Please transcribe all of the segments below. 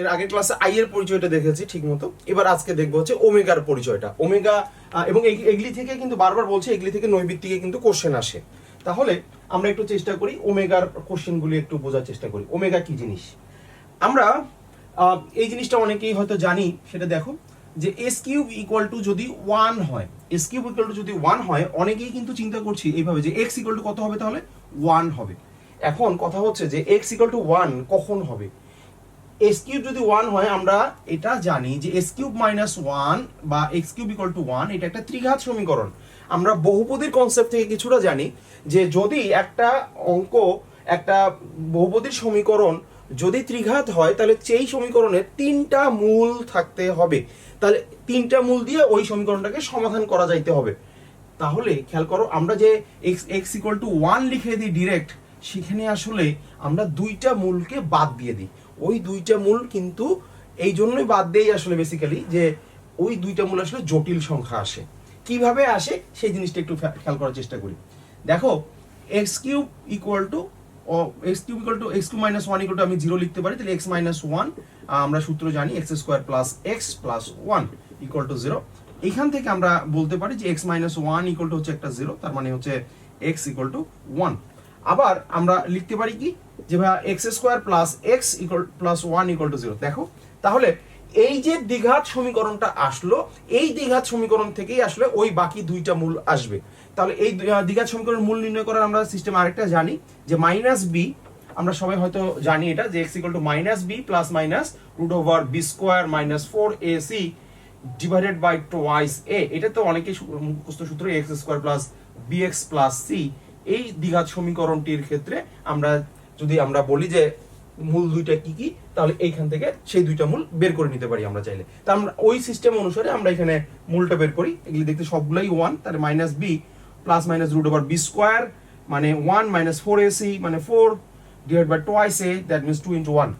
এর আগের ক্লাসে আই এর পরিচয়টা দেখেছি ঠিক মতো এবার আজকে দেখব হচ্ছে ওমেগার পরিচয়টা। ওমেগা এবং এগ- এগুলি থেকে কিন্তু বারবার বলছে, এগুলি থেকে নৈবিত্তিকে কিন্তু কোশ্চেন আসে। তাহলে আমরা একটু চেষ্টা করি ওমেগার কোশ্চেনগুলি একটু বোঝার চেষ্টা করি। ওমেগা কি জিনিস? আমরা এই জিনিসটা অনেকেই হয়তো জানি, সেটা দেখো, যে এস কিউব ইকুয়াল টু যদি ওয়ান হয় এস কিউব ইকুয়াল টু যদি ওয়ান হয়, অনেকেই কিন্তু চিন্তা করছি এইভাবে যে এক্স ইকুয়াল টু কত হবে তাহলে? ওয়ান হবে। এখন কথা হচ্ছে যে এক্স ইকুয়াল টু ওয়ান কখন হবে? এস কিউব যদি ওয়ান হয়, আমরা এটা জানি যে এস কিউব মাইনাস ওয়ান বা X cube equal to one এটা একটা ত্রিঘাত সমীকরণ। আমরা বহুপদীর কনসেপ্ট থেকে কিছুটা জানি যে যদি একটা অঙ্ক, একটা বহুপদীর সমীকরণ যদি ত্রিঘাত হয়, তাহলে সেই সমীকরণের তিনটা মূল থাকতে হবে। তাহলে তিনটা মূল দিয়ে ওই সমীকরণটাকে সমাধান করা যাইতে হবে। তাহলে খেয়াল করো, আমরা যে X X equal to one লিখে দিই ডিরেক্ট সেখানে আসলে আমরা দুইটা মূলকে বাদ দিয়ে দিই। ওই দুইটা মূল কিন্তু এই জন্যই বাদ দেই আসলে বেসিক্যালি যে ওই দুইটা মূল আসলে জটিল সংখ্যা আসে। কীভাবে আসে? সেই জিনিসটা একটু খেয়াল করার চেষ্টা করি। দেখো X cube equal to X cube equal to X cube minus one equal to আমি জিরো লিখতে পারি, তাহলে এক্স মাইনাস ওয়ান আমরা সূত্র জানি X square plus X plus one equal to zero এখান থেকে আমরা বলতে পারি যে X minus one equal to হচ্ছে একটা জিরো তার মানে হচ্ছে এক্স ইকুয়াল টু ওয়ান আবার আমরা লিখতে পারি কি? যে ভাই X square plus X equal plus one equal to zero দেখো, তাহলে এই যে দ্বিঘাত সমীকরণটা আসলো, এই দ্বিঘাত সমীকরণ থেকেই আসলে ওই বাকি দুইটা মূল আসবে। তাহলে এই দ্বিঘাত সমীকরণ মূল নির্ণয় করার আমরা সিস্টেম আরেকটা জানি, যে মাইনাস বি আমরা সবাই হয়তো জানি এটা, যে X equal to minus B plus minus root over B square minus four A C divided by twice A এটা তো অনেকেই সু- মুখস্থ সূত্র X square plus B X plus C এই দ্বিঘাত সমীকরণটির ক্ষেত্রে আমরা যদি আমরা বলি যে মূল দুইটা কি কি, তাহলে এইখান থেকে সেই দুইটা মূল বের করে নিতে পারি আমরা চাইলে। তা আমরা ওই সিস্টেম অনুসারে আমরা এখানে মূলটা বের করি। এগুলি দেখতে সবগুলাই ওয়ান তাহলে minus B plus minus root over B square মানে ওয়ান মাইনাস ফোর এসি মানে four divide by twice A that means two into one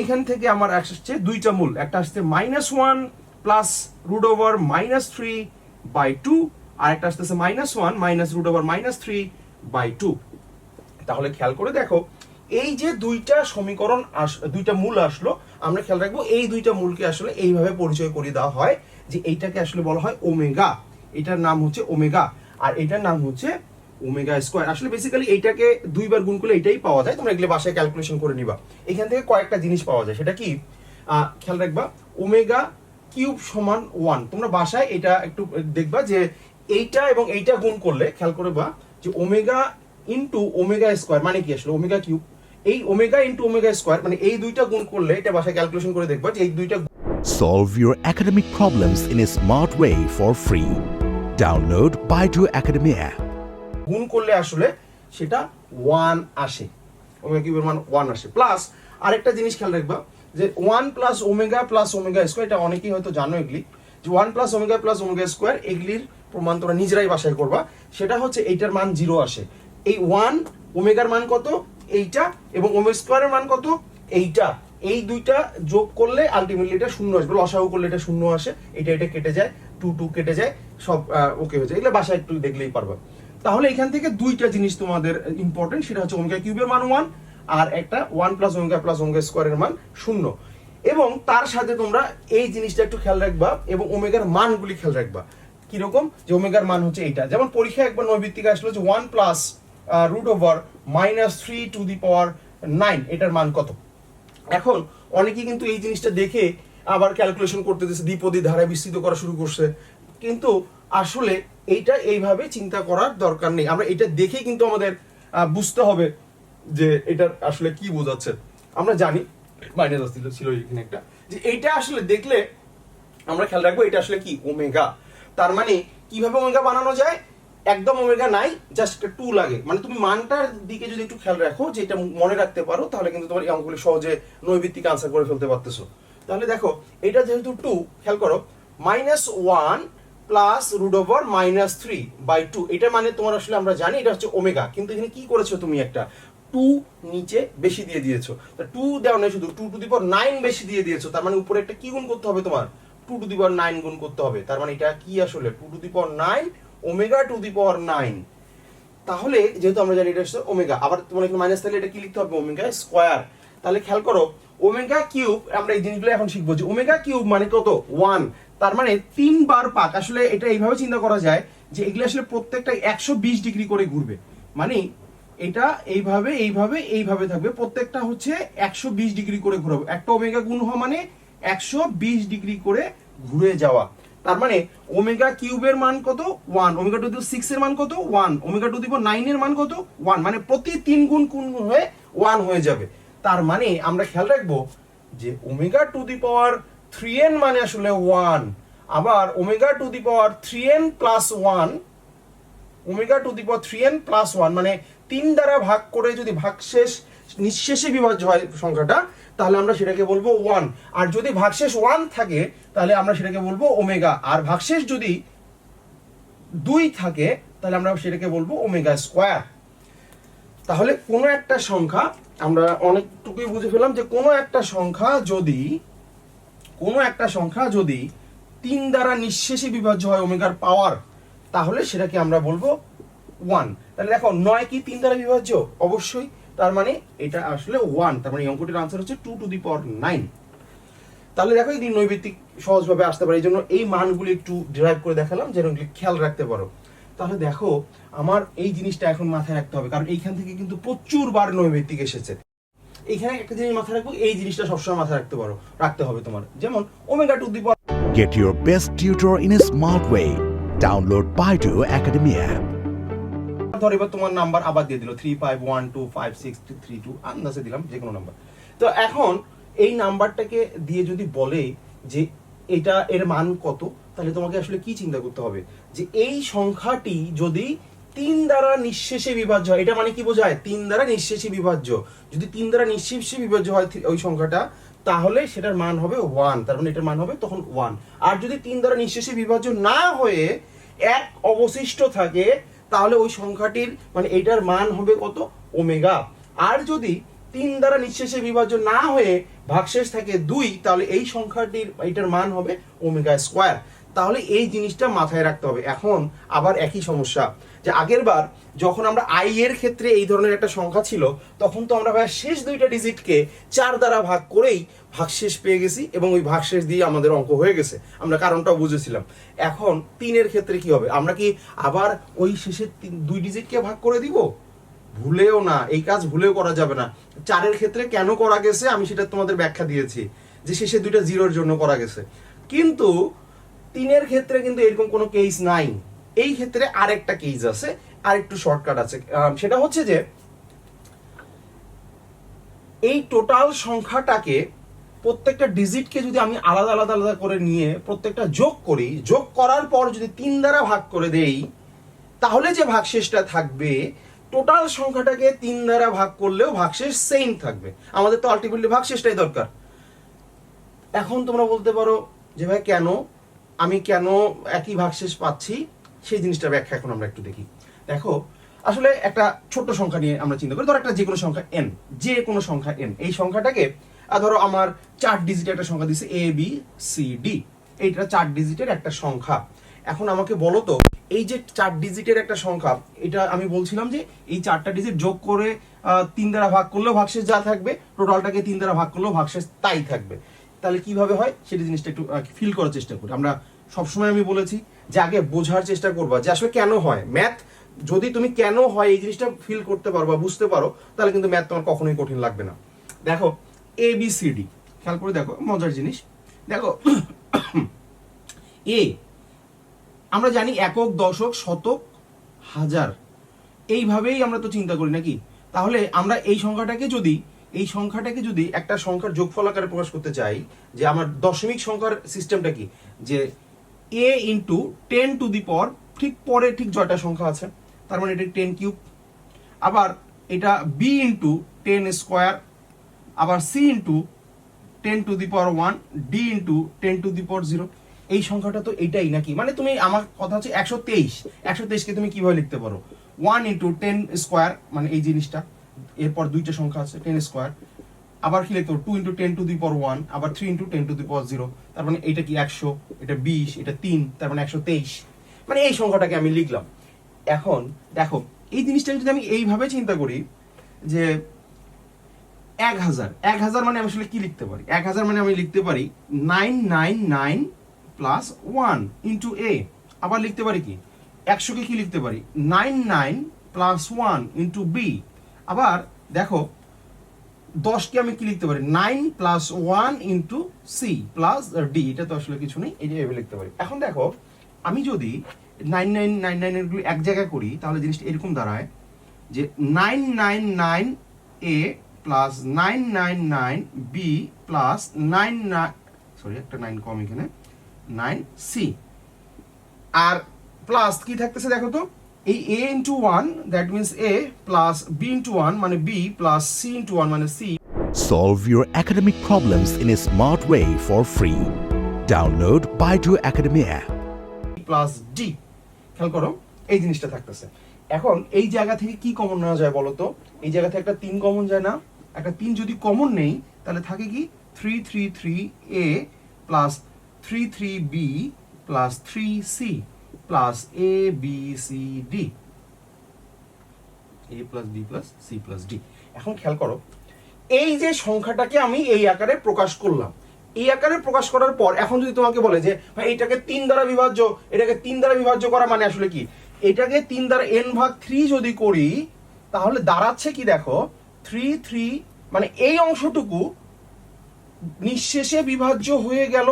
এইখান থেকে আমার আসছে দুইটা মূল, একটা আসছে minus one plus root over minus three by two আর একটা আসতেছে minus one minus root over minus three by two তাহলে খেয়াল করে দেখো এই যে দুইটা সমীকরণ আস, দুইটা মূল আসলো, আমরা খেয়াল রাখব, এই দুইটা মূলকে আসলে এইভাবে পরিচয় করিয়ে দেওয়া হয় যে এইটাকে আসলে বলা হয় ওমেগা। এটার নাম হচ্ছে ওমেগা, আর এটার নাম হচ্ছে ওমেগা স্কোয়ার। আসলে বেসিক্যালি এইটাকে দুইবার গুণ করলে এটাই পাওয়া যায়, তোমরা এগুলো বাসায় ক্যালকুলেশন করে নিবা। এখান থেকে কয়েকটা জিনিস পাওয়া যায়, সেটা কি? খেয়াল রাখবা, ওমেগা কিউব সমান ওয়ান। তোমরা বাসায় এটা একটু দেখবা যে এইটা এবং এইটা গুণ করলে, খেয়াল করে বা, যে ওমেগা ইন্টু ওমেগা স্কোয়ার মানে কি আসলে? Omega cube. এই ওমেগা ইন্টু ওমেগা স্কোয়ার মানে এই দুইটা গুণ করলে এটা বাসায় ক্যালকুলেশন করে দেখবা যে এই দুইটা Solve your academic problems in a smart way for free. Download Baidu Academy app. গুণ করলে আসলে সেটা ওয়ান আসে। ওমেগা কিউবের মান ওয়ান আসে। প্লাস আরেকটা জিনিস খেয়াল রাখবা যে one plus omega plus omega square এটা অনেকেই হয়তো জানো এগুলি। যে one plus omega plus omega square এগুলির প্রমাণ তোমরা নিজেরাই বাসায় করবা। সেটা হচ্ছে এইটার মান জিরো আসে। এই ওয়ান ওমেগার মান কত? এইটা এবং ওমেগা স্কোয়ারের মান কত? এইটা। এই দুইটা যোগ করলে আলটিমেটলি এটা শূন্য আসবে। লসাগু করলে এটা শূন্য আসে। এটা এটা কেটে যায়। টু টু কেটে যায়। সব ওকে হয়ে যায়। এগুলো বাসায় একটু দেখলেই পারবে। তাহলে এখান থেকে দুইটা জিনিস তোমাদের ইম্পর্টেন্ট সেটা হচ্ছে ওমেগা কিউবের মান ওয়ান আর একটা one plus omega plus omega স্কোয়ারের মান শূন্য। এবং তার সাথে তোমরা এই জিনিসটা একটু খেয়াল রাখবা এবং ওমেগার মানগুলি খেয়াল রাখবা। কীরকম? যে ওমেগার মান হচ্ছে এইটা। যেমন পরীক্ষা একবার নৈবিত্তিকা আসলো যে one plus root over minus three to the power nine এটার মান কত? এখন অনেকেই কিন্তু এই জিনিসটা দেখে আবার ক্যালকুলেশন করতে দিচ্ছে দ্বিপদী ধারায় বিস্তৃত করা শুরু করছে। কিন্তু আসলে এইটা এইভাবে চিন্তা করার দরকার নেই। আমরা এটা দেখেই কিন্তু আমাদের বুঝতে হবে যে এটার আসলে কি বোঝাচ্ছে। আমরা জানি মাইনাস আসছিল, ছিল এখানে একটা, যে এইটা আসলে দেখলে আমরা খেয়াল রাখব, এটা আসলে কি ওমেগা তার মানে কীভাবে ওমেগা বানানো যায়? একদম ওমেগা নাই জাস্ট টু লাগে। মানে তুমি মানটার দিকে যদি একটু খেয়াল রাখো যে এটা মনে রাখতে পারো, তাহলে কিন্তু তোমার এই অঙ্কগুলি সহজে নৈবিত্তিক আনসার করে ফেলতে পারতেছো। তাহলে দেখো, এটা যেহেতু টু খেয়াল করো minus one plus root over minus three by two এটা মানে তোমার আসলে আমরা জানি এটা হচ্ছে ওমেগা কিন্তু এখানে কি করেছ তুমি একটা? টু নিচে বেশি দিয়ে দিয়েছ। টু দেওয়া নেই শুধু টু টু দি নাইন বেশি দিয়ে দিয়েছ। তার মানে উপরে একটা কি গুণ করতে হবে তোমার? টু টু দি নাইন গুণ করতে হবে। তার মানে এটা কি আসলে? Two to the nine omega to the power nine. তাহলে যেহেতু আমরা জানি এটা হচ্ছে ওমেগা, আবার তোমার এখানে মাইনাস তাহলে এটা কি লিখতে হবে? Omega square. তাহলে খেয়াল করো, ওমেগা কিউব, আমরা এই জিনিসগুলো এখন শিখব যে ওমেগা কিউব মানে কত? ওয়ান। তার মানে তিনবার পাক। আসলে এটা এইভাবে চিন্তা করা যায় যে এগুলো আসলে প্রত্যেকটা একশো বিশ ডিগ্রি করে ঘুরবে। মানে এটা এইভাবে এইভাবে এইভাবে থাকবে। প্রত্যেকটা হচ্ছে একশো বিশ ডিগ্রি করে ঘুরাবে। একটা ওমেগা গুণ হওয়া মানে একশো বিশ ডিগ্রি করে ঘুরে যাওয়া। তার মানে ওমেগা কিউবের মান কত? One omega to the six এর মান কত? One omega to the nine এর মান কত? ওয়ান মানে প্রতি তিন গুণ কোন গুণ হয়ে ওয়ান হয়ে যাবে। তার মানে আমরা খেয়াল রাখব যে omega to the power three N মানে আসলে ওয়ান আবার omega to the power three N plus one omega to the power three N plus one মানে তিন দ্বারা ভাগ করে যদি ভাগশেষ, নিঃশেষে বিভাজ্য হয় সংখ্যাটা তাহলে আমরা সেটাকে বলব ওয়ান আর যদি ভাগশেষ ওয়ান থাকে, তাহলে আমরা সেটাকে বলব ওমেগা আর ভাগশেষ যদি দুই থাকে, তাহলে আমরা সেটাকে বলব ওমেগা স্কোয়ার তাহলে কোনো একটা সংখ্যা, আমরা অনেকটুকুই বুঝে ফেলাম যে কোনো একটা সংখ্যা যদি, কোনো একটা সংখ্যা যদি তিন দ্বারা নিঃশেষে বিভাজ্য হয় ওমেগার পাওয়ার তাহলে সেটাকে আমরা বলব ওয়ান তাহলে দেখো, নয় কি তিন দ্বারা বিভাজ্য? অবশ্যই। তার মানে এটা আসলে ওয়ান তার মানে অঙ্কটির আনসার হচ্ছে two to the power nine তাহলে দেখো এই নৈবিত্তিক সহজভাবে আসতে পারে এই জন্য এই মানগুলি একটু ডিরাইভ করে দেখালাম, যেন এগুলি খেয়াল রাখতে পারো তাহলে দেখো, আমার এই জিনিসটা এখন মাথায় রাখতে হবে, কারণ এইখান থেকে কিন্তু প্রচুর বার নৈবিত্তিক এসেছে এইখানে একটা জিনিস মাথায় রাখব, এই জিনিসটা সবসময় মাথায় রাখতে পারো, রাখতে হবে তোমার যেমন omega to the power Get your best tutor in a smart way. Download Baidu Academy app. ধর এবার তোমার নাম্বার আবার দিয়ে দিল three five one two five six three two আন্দাজে দিলাম যে কোনো নাম্বার তো এখন এই নাম্বারটাকে দিয়ে যদি বলে যে এটা এর মান কত, তাহলে তোমাকে আসলে কি চিন্তা করতে হবে? যে এই সংখ্যাটি যদি তিন দ্বারা নিঃশেষে বিভাজ্য হয়, এটা মানে কি বোঝায়? তিন দ্বারা নিঃশেষে বিভাজ্য। যদি তিন দ্বারা নিঃশেষে বিভাজ্য হয় ওই সংখ্যাটা, তাহলে সেটার মান হবে ওয়ান তার মানে এটার মান হবে তখন ওয়ান আর যদি তিন দ্বারা নিঃশেষে বিভাজ্য না হয়ে এক অবশিষ্ট থাকে তাহলে ওই সংখ্যাটির মানে এটার মান হবে কত? ওমেগা। আর যদি তিন দ্বারা নিঃশেষে বিভাজন না হয়ে ভাগশেষ থাকে দুই, তাহলে এই সংখ্যাটির এটার মান হবে ওমেগা স্কোয়ার। তাহলে এই জিনিসটা মাথায় রাখতে হবে। এখন আবার একই সমস্যা, যে আগের বার যখন আমরা আই এর ক্ষেত্রে এই ধরনের একটা সংখ্যা ছিল, তখন তো আমরা ভাই শেষ দুইটা ডিজিটকে চার দ্বারা ভাগ করেই ভাগশেষ পেয়ে গেছি এবং ওই ভাগশেষ দিয়ে আমাদের অঙ্ক হয়ে গেছে। আমরা কারণটাও বুঝেছিলাম। এখন তিনের ক্ষেত্রে কি হবে? আমরা কি আবার ওই শেষের দুই ডিজিটকে ভাগ করে দিব? ভুলেও না, এই কাজ ভুলেও করা যাবে না। চারের ক্ষেত্রে কেন করা গেছে? আমি সেটা তোমাদের ব্যাখ্যা দিয়েছি, যে শেষে দুইটা জিরোর জন্য করা গেছে। কিন্তু তিনের ক্ষেত্রে কিন্তু এরকম কোনো কেস নাই। এই ক্ষেত্রে আরেকটা কেস আছে আর একটু শর্টকাট আছে সেটা হচ্ছে যে, এই টোটাল সংখ্যাটাকে প্রত্যেকটা ডিজিটকে যদি আমি আলাদা আলাদা আলাদা করে নিয়ে প্রত্যেকটা যোগ করি, যোগ করার পর যদি তিন দ্বারা ভাগ করে দেই, তাহলে যে ভাগশেষটা থাকবে টোটাল সংখ্যাটাকে তিন দ্বারা ভাগ করলেও ভাগশেষ সেম থাকবে। আমাদের তো আলটিমেটলি ভাগশেষটাই দরকার। এখন তোমরা বলতে পারো যে ভাই কেন আমি কেন একই ভাগশেষ পাচ্ছি? সেই জিনিসটার ব্যাখ্যা এখন আমরা একটু দেখি। দেখো, আসলে একটা ছোট্ট সংখ্যা নিয়ে আমরা চিন্তা করি। ধরো একটা যে কোনো সংখ্যা এন যে কোনো সংখ্যা এন এই সংখ্যাটাকে ধরো আমার চার ডিজিটের একটা সংখ্যা দিচ্ছে এ বি সি ডি এইটা চার ডিজিটের একটা সংখ্যা। এখন আমাকে বলো তো, এই যে চার ডিজিটের একটা সংখ্যা, এটা আমি বলছিলাম যে এই চারটা ডিজিট যোগ করে তিন দ্বারা ভাগ করলেও ভাগশেষ যা থাকবে টোটালটাকে তিন দ্বারা ভাগ করলেও ভাগশেষ তাই থাকবে। তাহলে কীভাবে হয়? সেটা জিনিসটা একটু ফিল করার চেষ্টা করি। আমরা সবসময় আমি বলেছি যে আগে বোঝার চেষ্টা করবা যে আসলে কেন হয়। ম্যাথ যদি তুমি কেন হয় এই জিনিসটা ফিল করতে পারো বা বুঝতে পারো, তাহলে কিন্তু ম্যাথ তোমার কখনোই কঠিন লাগবে না। দেখো এ বি সি ডি খেয়াল করে দেখো, মজার জিনিস। দেখো এ আমরা জানি একক, দশক, শতক, হাজার। এইভাবেই আমরা তো চিন্তা করি নাকি? তাহলে আমরা এই সংখ্যাটাকে যদি, এই সংখ্যাটাকে যদি একটা সংখ্যার যোগফল আকারে প্রকাশ করতে চাই, যে আমার দশমিক সংখ্যার সিস্টেমটা কি? যে A into ten to the পর ঠিক পরে ঠিক জয়টা সংখ্যা আছে, তার মানে এটা টেন কিউব আবার এটা বি ইন্টু টেন স্কোয়ার আবার C into ten to the power one D into ten to the power zero এই সংখ্যাটা তো এটাই নাকি? মানে তুমি আমার কথা হচ্ছে একশো তেইশ, একশো তেইশকে তুমি কীভাবে লিখতে পারো? ওয়ান ইন্টু টেন স্কোয়ার মানে এই জিনিসটা, এরপর দুইটা সংখ্যা আছে টেন স্কোয়ার আবার কি লিখতে two into ten to the পর ওয়ান আবার three into ten to the power zero তার মানে এটা কি একশো, এটা বিশ, এটা তিন, তার মানে একশো তেইশ। মানে এই সংখ্যাটাকে আমি লিখলাম। এখন দেখো, এই জিনিসটা যদি আমি এইভাবে চিন্তা করি যে এক হাজার এক হাজার মানে আমি আসলে কি লিখতে পারি? এক হাজার মানে আমি লিখতে পারি nine nine nine plus one into A আবার লিখতে পারি কি? একশোকে কি লিখতে পারি? Nine nine plus one into B আবার দেখো দশকে আমি কি লিখতে পারি? Nine plus one into C plus D, এটা তো আসলে কিছু নেই, এই যে এভাবে লিখতে পারি। এখন দেখো, আমি যদি নাইন নাইন নাইন নাইনেরগুলো এক জায়গায় করি, তাহলে জিনিসটা এরকম দাঁড়ায় যে nine nine nine A plus nine nine nine B plus nine nine sorry, একটা নাইন কম এখানে, নাইন সি। আর প্লাস কি থাকতেছে দেখো তো? এই A into one that means A plus B into one মানে B plus C into one মানে C Solve your academic problems in a smart way for free. Download Baidu Academy app. Plus D খেয়াল করো এই জিনিসটা থাকতেছে। এখন এই জায়গা থেকে কি কমন নেওয়া যায় বলতো এই জায়গা থেকে একটা তিন কমন যায় না? একটা তিন যদি কমন নেই তাহলে থাকে কি three three three A plus three three B plus three C plus A B C D A plus B plus C plus D এখন খেয়াল করো, এই যে সংখ্যাটাকে আমি এই আকারে প্রকাশ করলাম, এই আকারে প্রকাশ করার পর এখন যদি তোমাকে বলে যে, ভাই, এটাকে তিন দ্বারা বিভাজ্য, এটাকে তিন দ্বারা বিভাজ্য করা মানে আসলে কি? এটাকে তিন দ্বারা এন ভাগ থ্রি যদি করি, তাহলে দাঁড়াচ্ছে কি দেখো থ্রি থ্রি মানে এই অংশটুকু নিঃশেষে বিভাজ্য হয়ে গেল।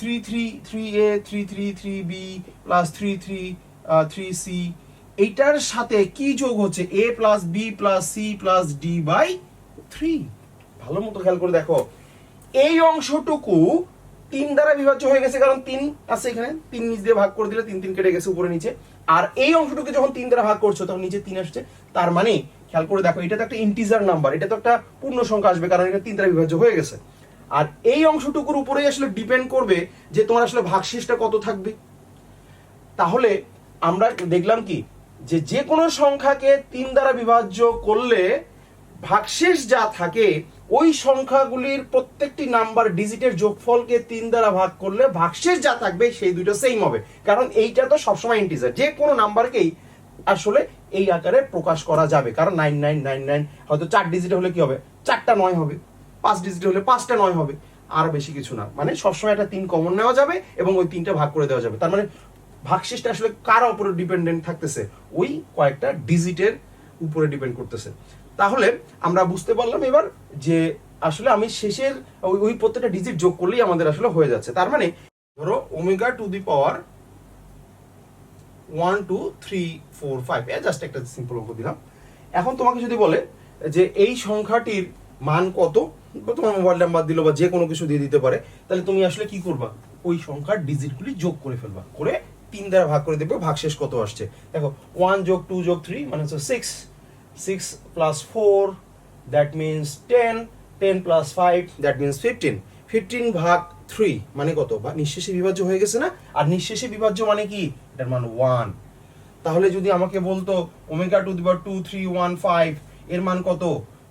Three three three A three three three B plus three সাথে কি যোগ হচ্ছে? A plus B plus C plus D by three ভালো মতো খেয়াল করে দেখো। এই অংশটুকু তিন দ্বারা বিভাজ্য হয়ে গেছে, কারণ তিন আছে এখানে। তিন নিচ দিয়ে ভাগ করে দিলে তিন তিন কেটে গেছে উপরে নিচে। আর এই অংশটুকু যখন তিন দ্বারা ভাগ করছ, তখন নিচে তিন আসছে। তার মানে খেয়াল করে দেখো, এটা তো একটা ইন্টিজার নাম্বার এটা তো একটা পূর্ণ সংখ্যা আসবে, কারণ এটা তিন দ্বারা বিভাজ্য হয়ে গেছে। আর এই অংশটুকুর উপরেই আসলে ডিপেন্ড করবে যে তোমার আসলে ভাগশেষটা কত থাকবে। তাহলে আমরা দেখলাম কি? যে যে কোনো সংখ্যাকে তিন দ্বারা বিভাজ্য করলে ভাগশেষ যা থাকে, ওই সংখ্যাগুলির প্রত্যেকটি নাম্বার ডিজিটের যোগফলকে তিন দ্বারা ভাগ করলে ভাগশেষ যা থাকবে, সেই দুটো সেম হবে। কারণ এইটা তো সবসময় ইন্টিজার যে কোনো নাম্বারকেই আসলে এই আকারে প্রকাশ করা যাবে। কারণ নাইন নাইন নাইন নাইন হয়তো চার ডিজিটে হলে কি হবে? চারটা নয় হবে। পাঁচ ডিজিটে হলে পাঁচটা নয় হবে। আর বেশি কিছু না। মানে সবসময় একটা তিন কমন নেওয়া যাবে এবং ওই তিনটা ভাগ করে দেওয়া যাবে। তার মানে ভাগশেষটা আসলে কার উপরে ডিপেন্ডেন্ট থাকতেছে? ওই কয়েকটা ডিজিটের উপরে ডিপেন্ড করতেছে। তাহলে আমরা বুঝতে পারলাম এবার যে আসলে আমি শেষের ওই প্রত্যেকটা ডিজিট যোগ করলেই আমাদের আসলে হয়ে যাচ্ছে। তার মানে ধরো omega to the power one two three four five A just একটা সিম্পল অঙ্ক দিলাম। এখন তোমাকে যদি বলে যে এই সংখ্যাটির মান কত? তোমার মোবাইল নাম্বার দিল বা যে কোনো কিছু দিয়ে দিতে পারে, তাহলে তুমি আসলে কি করবা? ওই সংখ্যার ডিজিটগুলি যোগ করে ফেলবা। করে তিন দ্বারা ভাগ করে দেবে ভাগশেষ কত আসছে। দেখো ওয়ান যোগ টু যোগ থ্রি মানে হচ্ছে six six plus four that means ten ten plus five that means fifteen fifteen ভাগ থ্রি মানে কত? বা নিঃশেষে বিভাজ্য হয়ে গেছে না? আর নিঃশেষে বিভাজ্য মানে কি? এটার মান ওয়ান তাহলে যদি আমাকে বলতো omega to the power two three one five এর মান কত?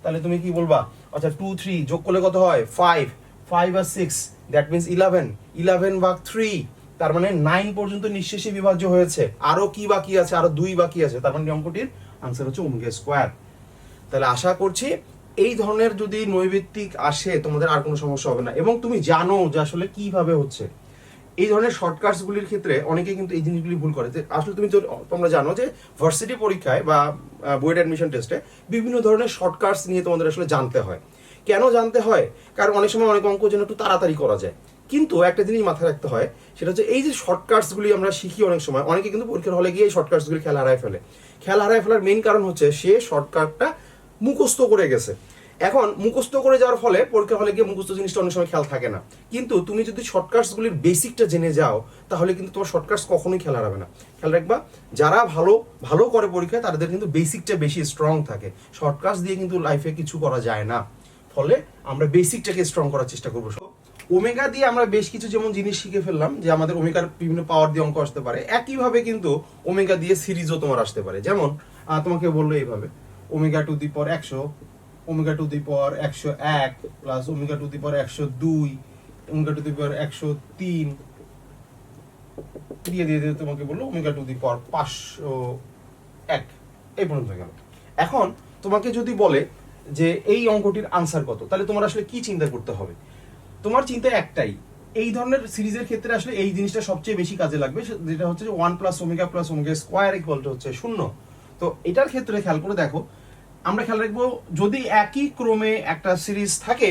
তাহলে তুমি কি বলবা? আচ্ছা টু থ্রি যোগ করলে কত হয়? Five five R six that means eleven eleven ভাগ থ্রি তার মানে নাইন পর্যন্ত নিঃশেষে বিভাজ্য হয়েছে। আরও কি বাকি আছে? আরও দুই বাকি আছে। তার মানে অঙ্কটির আনসার হচ্ছে ওমেগা স্কোয়ার তাহলে আশা করছি এই ধরনের যদি নৈবিত্তিক আসে, তোমাদের আর কোনো সমস্যা হবে না। এবং তুমি জানো যে আসলে কীভাবে হচ্ছে। এই ধরনের শর্টকাটস গুলির ক্ষেত্রে অনেকে কিন্তু এই জিনিসগুলি ভুল করে। যে আসলে তুমি তোমরা জানো যে ভার্সিটি পরীক্ষায় বা বোর্ড অ্যাডমিশন টেস্টে বিভিন্ন ধরনের শর্টকাটস নিয়ে তোমাদের আসলে জানতে হয়। কেন জানতে হয়? কারণ অনেক সময় অনেক অঙ্ক যেন একটু তাড়াতাড়ি করা যায়। কিন্তু একটা জিনিস মাথায় রাখতে হয়, সেটা হচ্ছে এই যে শর্টকাটস গুলি আমরা শিখি অনেক সময়, অনেকে কিন্তু পরীক্ষার হলে গিয়ে এই শর্টকাটস গুলি খেলা হারায় ফেলে। খেলা হারায় ফেলার মেইন কারণ হচ্ছে সে শর্টকাটটা মুখস্থ করে গেছে। এখন মুখস্থ করে যাওয়ার ফলে পরীক্ষা হলে গিয়ে মুখস্থ জিনিসটা অনেক সময় খেয়াল থাকে না। কিন্তু তুমি যদি শর্টকাটস গুলির বেসিকটা জেনে যাও, তাহলে কিন্তু তোমার শর্টকাটস কখনোই খেলা হারাবে না। খেয়াল রাখবা, যারা ভালো ভালো করে পরীক্ষায়, তাদের কিন্তু বেসিকটা বেশি স্ট্রং থাকে। শর্টকাটস দিয়ে কিন্তু লাইফে কিছু করা যায় না। ফলে আমরা বেসিকটাকে স্ট্রং করার চেষ্টা করব। ওমেগা দিয়ে আমরা বেশ কিছু যেমন জিনিস শিখে ফেললাম, যে আমাদের ওমেগার বিভিন্ন পাওয়ার দিয়ে অঙ্ক আসতে পারে, একইভাবে কিন্তু ওমেগা দিয়ে সিরিজও তোমার আসতে পারে। যেমন তোমাকে বলল এইভাবে ওমেগা টু দি পর একশো ওমেগা টু দি পর একশো এক প্লাস ওমেগা টু দি পর একশো দুই ওমেগা টু দি পর একশো তিন দিয়ে দিয়ে দিয়ে তোমাকে বলল ওমেগা টু দি পর পাঁচশো এক এই পর্যন্ত গেল। এখন তোমাকে যদি বলে যে এই অঙ্কটির আনসার কত, তাহলে তোমার আসলে কি চিন্তা করতে হবে? তোমার চিন্তা একটাই, এই ধরনের সিরিজের ক্ষেত্রে আসলে এই জিনিসটা সবচেয়ে বেশি কাজে লাগবে যেটা হচ্ছে one plus omega plus omega square equal to হচ্ছে শূন্য। তো এটার ক্ষেত্রে খেয়াল করে দেখো আমরা খেয়াল রাখব, যদি একই ক্রমে একটা সিরিজ থাকে,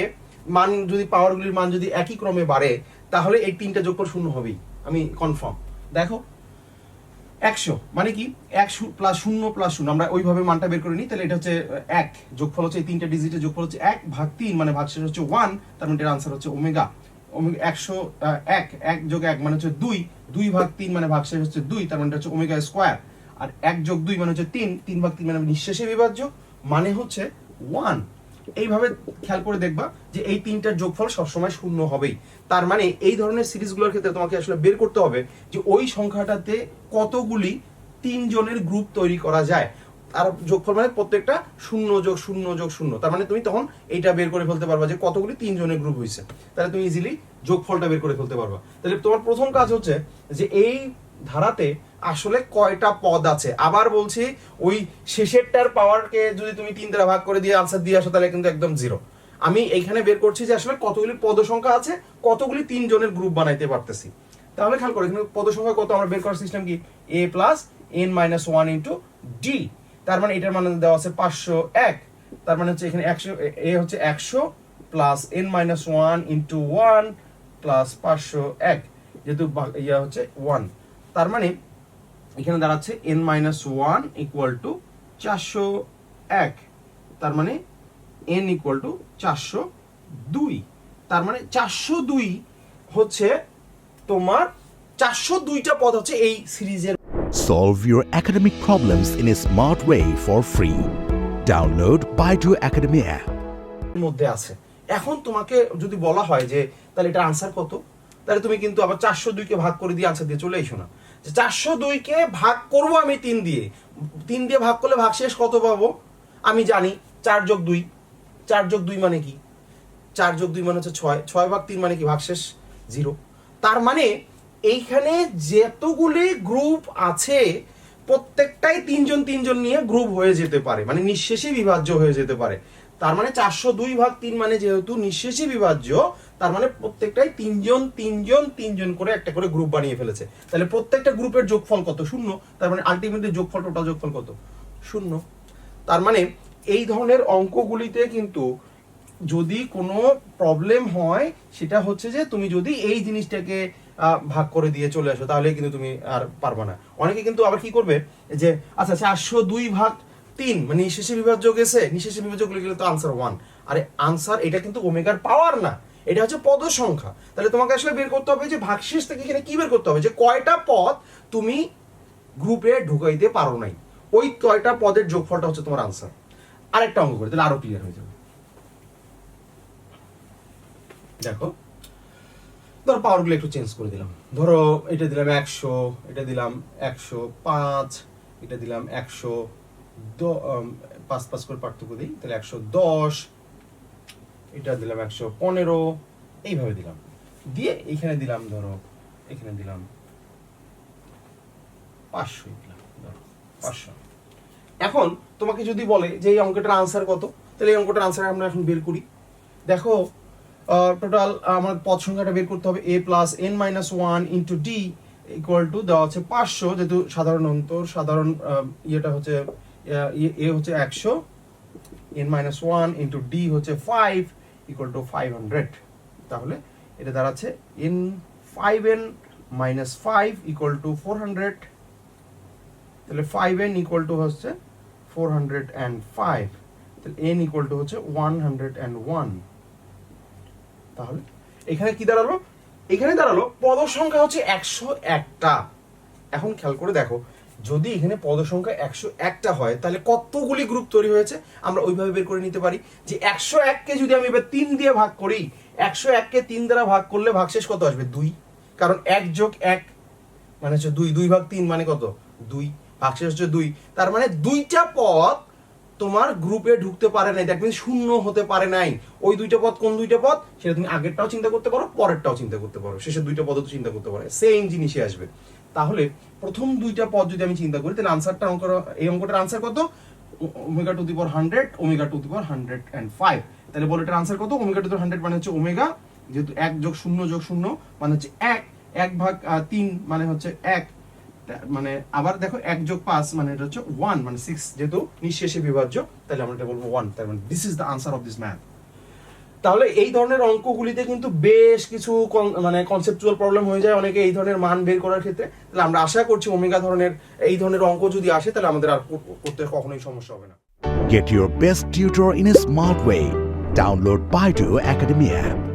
মান যদি পাওয়ারগুলির মান যদি একই ক্রমে বাড়ে, তাহলে এই তিনটা যোগফল শূন্য হবেই, আমি কনফার্ম দেখো, একশো মানে কি? এক প্লাস শূন্য প্লাস শূন্য, আমরা ওইভাবে মানটা বের করে নিই, তাহলে এটা হচ্ছে এক, যোগফল হচ্ছে এই তিনটা ডিজিটের যোগফল হচ্ছে এক, ভাগ তিন মানে ভাগশেষ হচ্ছে ওয়ান তার মানে আনসার হচ্ছে ওমেগা একশো এক এক যোগ এক মানে হচ্ছে দুই দুই ভাগ তিন মানে ভাগশেষ হচ্ছে দুই, তার মানে হচ্ছে ওমেগা স্কোয়ার আর এক যোগ দুই মানে হচ্ছে তিন তিন ভাগ তিন মানে নিঃশেষে বিভাজ্য মানে হচ্ছে ওয়ান এইভাবে খেয়াল করে দেখবা যে এই তিনটার যোগফল সবসময় শূন্য হবেই। তার মানে এই ধরনের সিরিজগুলোর ক্ষেত্রে তোমাকে আসলে বের করতে হবে যে ওই সংখ্যাটাতে কতগুলি তিনজনের গ্রুপ তৈরি করা যায়। আর যোগফল মানে প্রত্যেকটা শূন্য যোগ শূন্য যোগ শূন্য। তার মানে তুমি তখন এইটা বের করে ফেলতে পারবা যে কতগুলি তিনজনের গ্রুপ হয়েছে তাহলে তুমি ইজিলি যোগফলটা বের করে ফেলতে পারবা। তাহলে তোমার প্রথম কাজ হচ্ছে যে এই ধারাতে আসলে কয়টা পদ আছে? আবার বলছি, ওই শেষেরটার পাওয়ারকে যদি তুমি তিন দ্বারা ভাগ করে দিয়ে আনসার দিয়ে আসো, তাহলে কিন্তু একদম জিরো আমি এইখানে বের করছি যে আসলে কতগুলি পদ সংখ্যা আছে, কতগুলি তিনজনের গ্রুপ বানাইতে পারতেছি। তাহলে খেয়াল করো, এখানে পদ সংখ্যা কত? আমরা বের করার সিস্টেম কি? A plus N minus one into D তার মানে এটার মানে দেওয়া আছে পাঁচশো এক। তার মানে হচ্ছে এখানে একশো, এ হচ্ছে একশো plus N minus one into one plus পাঁচশো এক। যেহেতু ইয়া হচ্ছে ওয়ান তার মানে এখানে দাঁড়াচ্ছে N minus one equal to চারশো এক। তার মানে এন ইকুয়াল টু চারশো দুই। তার মানে চারশো দুই হচ্ছে তোমার চারশো দুইটা পদ হচ্ছে এই সিরিজের। Solve your academic problems in a smart way for free. Download Baidu Academy app. মধ্যে আছে। এখন তোমাকে যদি বলা হয় যে তাহলে এটা আনসার কত? তাহলে তুমি কিন্তু আবার চারশো দুইকে ভাগ করে দিয়ে আনসার দিয়ে চলে এসো না। চারশো দুইকে ভাগ করব আমি তিন দিয়ে। তিন দিয়ে ভাগ করলে ভাগ শেষ কত পাবো? আমি জানি, চার যোগ দুই। চার যোগ দুই মানে কি? চার যোগ দুই মানে হচ্ছে ছয়। ছয় ভাগ তিন মানে কি? ভাগশেষ জিরো। তার মানে এইখানে যতগুলি গ্রুপ আছে, প্রত্যেকটাই তিনজন তিনজন নিয়ে গ্রুপ হয়ে যেতে পারে। মানে নিঃশেষে বিভাজ্য হয়ে যেতে পারে। তার মানে চারশো দুই ভাগ তিন মানে যেহেতু নিঃশেষে বিভাজ্য তার মানে প্রত্যেকটাই তিনজন তিনজন তিনজন করে একটা করে গ্রুপ বানিয়ে ফেলেছে। তাহলে প্রত্যেকটা গ্রুপের যোগফল কত? শূন্য। তার মানে আলটিমেটলি যোগফল টোটাল যোগফল কত? শূন্য। তার মানে এই ধরনের অঙ্কগুলিতে কিন্তু যদি কোনো প্রবলেম হয়, সেটা হচ্ছে যে তুমি যদি এই জিনিসটাকে ভাগ করে দিয়ে চলে আসো, তাহলে কিন্তু তুমি আর পারবা না। অনেকে কিন্তু আবার কি করবে? যে আচ্ছা চারশো দুই ভাগ তিন মানে নিঃশেষে বিভাজ্য গেছে নিঃশেষে বিভাজ্য গেলে তো আনসার ওয়ান আরে আনসার এটা কিন্তু ওমেগার পাওয়ার না। এটা হচ্ছে পদ সংখ্যা। তাহলে তোমাকে আসলে বের করতে হবে যে ভাগশেষ থেকে এখানে কি বের করতে হবে? যে কয়টা পদ তুমি গ্রুপে ঢুকাইতে পারো নাই। ওই কয়টা পদের যোগফলটা হচ্ছে তোমার আনসার আরেকটা অঙ্ক করে, তাহলে আরও ক্লিয়ার হয়ে যাবে। দেখো, ধরো পাওয়ারগুলো একটু চেঞ্জ করে দিলাম। ধরো এটা দিলাম একশো, এটা দিলাম একশো পাঁচ, এটা দিলাম একশো পাঁচ পাঁচ করে পার্থক্য দিই, তাহলে একশো দশ এটা দিলাম একশো পনেরো, এইভাবে দিলাম। দিয়ে এইখানে দিলাম, ধরো, এখানে দিলাম পাঁচশো দিলাম, ধরো, পাঁচশো। এখন তোমাকে যদি বলে যে এই অঙ্কটার আনসার কত, তাহলে এই অঙ্কটার আনসার আমরা এখন বের করি। দেখো টোটাল আমার পদ সংখ্যাটা বের করতে হবে A plus N minus one into D equal to দেওয়া হচ্ছে পাঁচশো, যেহেতু সাধারণ অন্তর, সাধারণ ইয়েটা হচ্ছে এ হচ্ছে একশো N minus one into D হচ্ছে five equal to five hundred তাহলে এটা দাঁড়াচ্ছে N five N minus five equal to four hundred তাহলে ফাইভ এন ইকুয়াল টু হচ্ছে ফোর হান্ড্রেড অ্যান্ড ফাইভ তাহলে এন ইকুয়াল টু হচ্ছে ওয়ান হান্ড্রেড অ্যান্ড ওয়ান তাহলে এখানে কি দাঁড়াল? এখানে দাঁড়াল পদ সংখ্যা হচ্ছে একশো একটা। এখন খেয়াল করে দেখো যদি এখানে পদ সংখ্যা একশো একটা হয়, তাহলে কতগুলি গ্রুপ তৈরি হয়েছে? আমরা ওইভাবে বের করে নিতে পারি যে একশো এককে যদি আমি এবার তিন দিয়ে ভাগ করি, একশো এককে তিন দ্বারা ভাগ করলে ভাগশেষ কত আসবে? দুই। কারণ এক যোগ এক মানে হচ্ছে দুই। দুই ভাগ তিন মানে কত? দুই। ভাগশেষ হচ্ছে দুই। তার মানে দুইটা পদ তোমার গ্রুপে ঢুকতে পারে নাই। মিনস শূন্য হতে পারে নাই। ওই দুইটা পদ কোন দুইটা পদ? সেটা তুমি আগেরটাও চিন্তা করতে পারো, পরেরটাও চিন্তা করতে পারো। শেষের দুইটা পদও চিন্তা করতে পারো। সেম জিনিসই আসবে। তাহলে প্রথম দুইটা পদ যদি আমি চিন্তা করি, তাহলে আনসারটা অঙ্ক এই অঙ্কটার আনসার কত? Omega to the power hundred omega to the power hundred and five তাহলে বলো এটার আনসার কত ওমেগা টু দি হান্ড্রেড মানে হচ্ছে ওমেগা যেহেতু এক যোগ শূন্য যোগ শূন্য মানে হচ্ছে এক। এক ভাগ তিন মানে হচ্ছে এক। মানে আবার দেখো এক যোগ পাঁচ মানে এটা হচ্ছে ওয়ান মানে সিক্স যেহেতু নিঃশেষে বিভাজ্য, তাহলে আমরা এটা বলব ওয়ান তার মানে this is the answer of this math তাহলে এই ধরনের অঙ্কগুলিতে কিন্তু বেশ কিছু মানে কনসেপচুয়াল প্রবলেম হয়ে যায় অনেকে এই ধরনের মান বের করার ক্ষেত্রে তাহলে আমরা আশা করছি ওমেগা ধরনের এই ধরনের অঙ্ক যদি আসে, তাহলে আমাদের আর করতে কখনোই সমস্যা হবে না Get your best tutor in a smart way. Download Baidu Academy app.